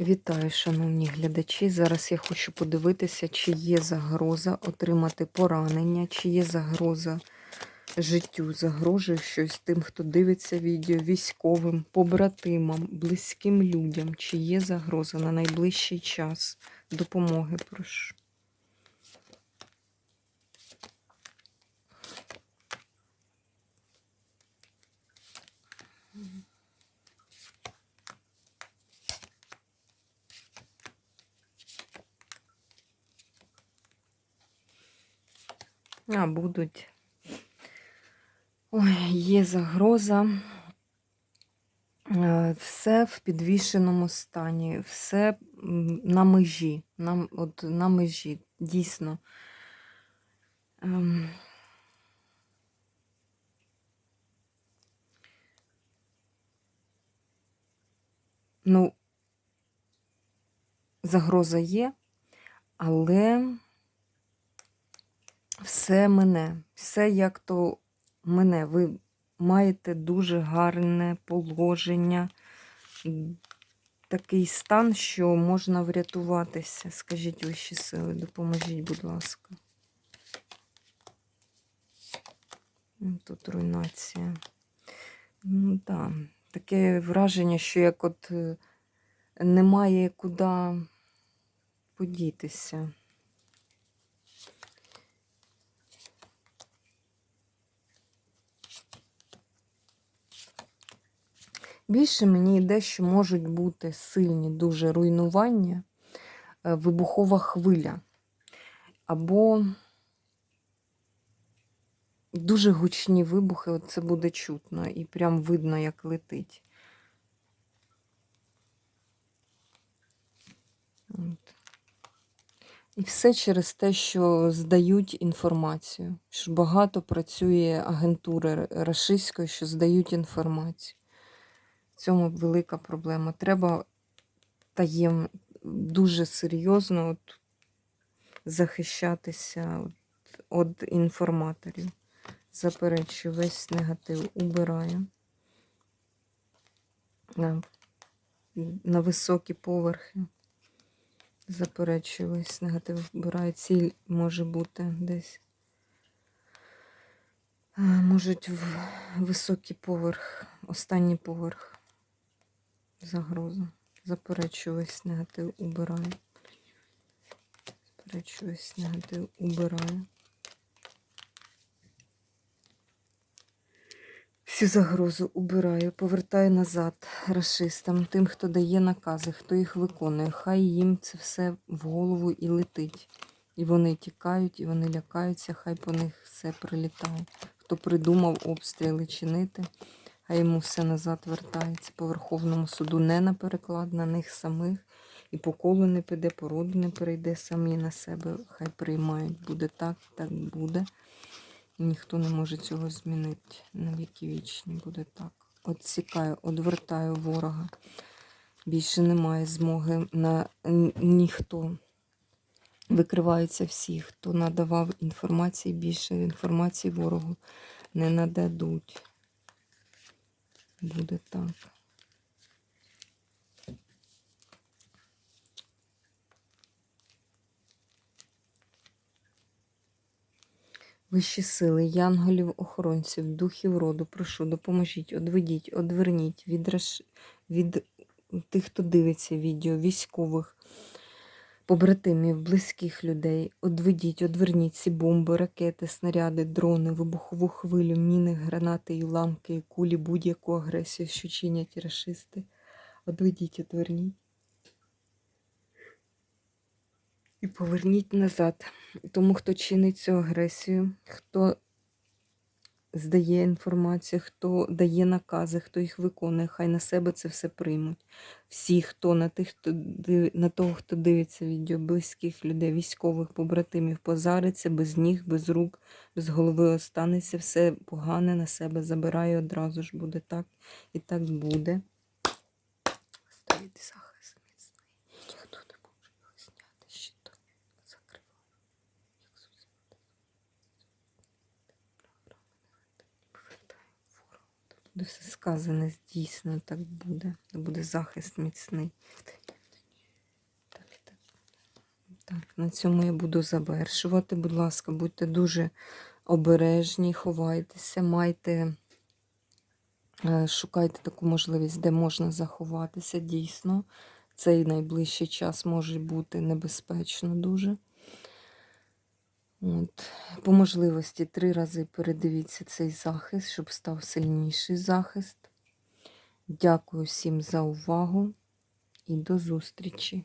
Вітаю, шановні глядачі. Зараз я хочу подивитися, чи є загроза отримати поранення, чи є загроза життю, загрожує щось тим, хто дивиться відео, військовим, побратимам, близьким людям, чи є загроза на найближчий час. Допомоги прошу. А, будуть. Ой, є загроза. Е, Все в підвішеному стані, все на межі. На, от, на межі, дійсно. Ем, Ну, загроза є, але все мене, все як то мене. Ви маєте дуже гарне положення, такий стан, що можна врятуватися. Скажіть вищі сили, допоможіть, будь ласка. Ну, Тут руйнація. Ну, так. Таке враження, що як от е, немає куди подітися. Більше мені йде, що можуть бути сильні дуже руйнування, е, вибухова хвиля. Або дуже гучні вибухи, от це буде чутно, і прям видно, як летить. От. І все через те, що здають інформацію. Що багато працює агентури рашистської, що здають інформацію. Цьому велика проблема. Треба таєм дуже серйозно от, захищатися від інформаторів. Заперечую, весь негатив убираю на, на високі поверхи. Заперечую, весь негатив вбираю. Ціль може бути десь. А, Можуть в високий поверх, останній поверх. Загроза. Заперечую весь негатив убираю. Заперечую весь негатив убираю. Всю загрозу убираю, повертаю назад расистам, тим, хто дає накази, хто їх виконує. Хай їм це все в голову і летить. І вони тікають, і вони лякаються, хай по них все прилітає. Хто придумав обстріли чинити, хай йому все назад вертається. По Верховному суду не на переклад, на них самих. І по колу не піде, по роду не перейде, самі на себе. Хай приймають. Буде так, так буде. І ніхто не може цього змінити. На віки вічні буде так. Отсікаю, одвертаю ворога. Більше немає змоги на ніхто. Викриваються всі, хто надавав інформації, більше інформації ворогу не нададуть. Буде так. Вищі сили, янголів, охоронців, духів роду, прошу, допоможіть, одведіть, одверніть від, від тих, хто дивиться відео, військових, побратимів, близьких людей. Одведіть, одверніть ці бомби, ракети, снаряди, дрони, вибухову хвилю, міни, гранати, і ламки, і кулі, будь-яку агресію, що чинять рашисти. Одведіть, одверніть. І поверніть назад. Тому, хто чинить цю агресію, хто здає інформацію, хто дає накази, хто їх виконує, хай на себе це все приймуть. Всі, хто на тих, хто див... на того, хто дивиться відео, близьких людей, військових, побратимів, позариться, без ніг, без рук, без голови останеться, все погане на себе забирає одразу ж буде так і так буде. Стоїть захист буде все сказане, дійсно так буде. Буде захист міцний. Так, так. так, на цьому я буду завершувати. Будь ласка, будьте дуже обережні, ховайтеся, майте, е, шукайте таку можливість, де можна заховатися, дійсно. Цей найближчий час може бути небезпечно дуже. От. По можливості три рази передивіться цей захист, щоб став сильніший захист. Дякую всім за увагу і до зустрічі!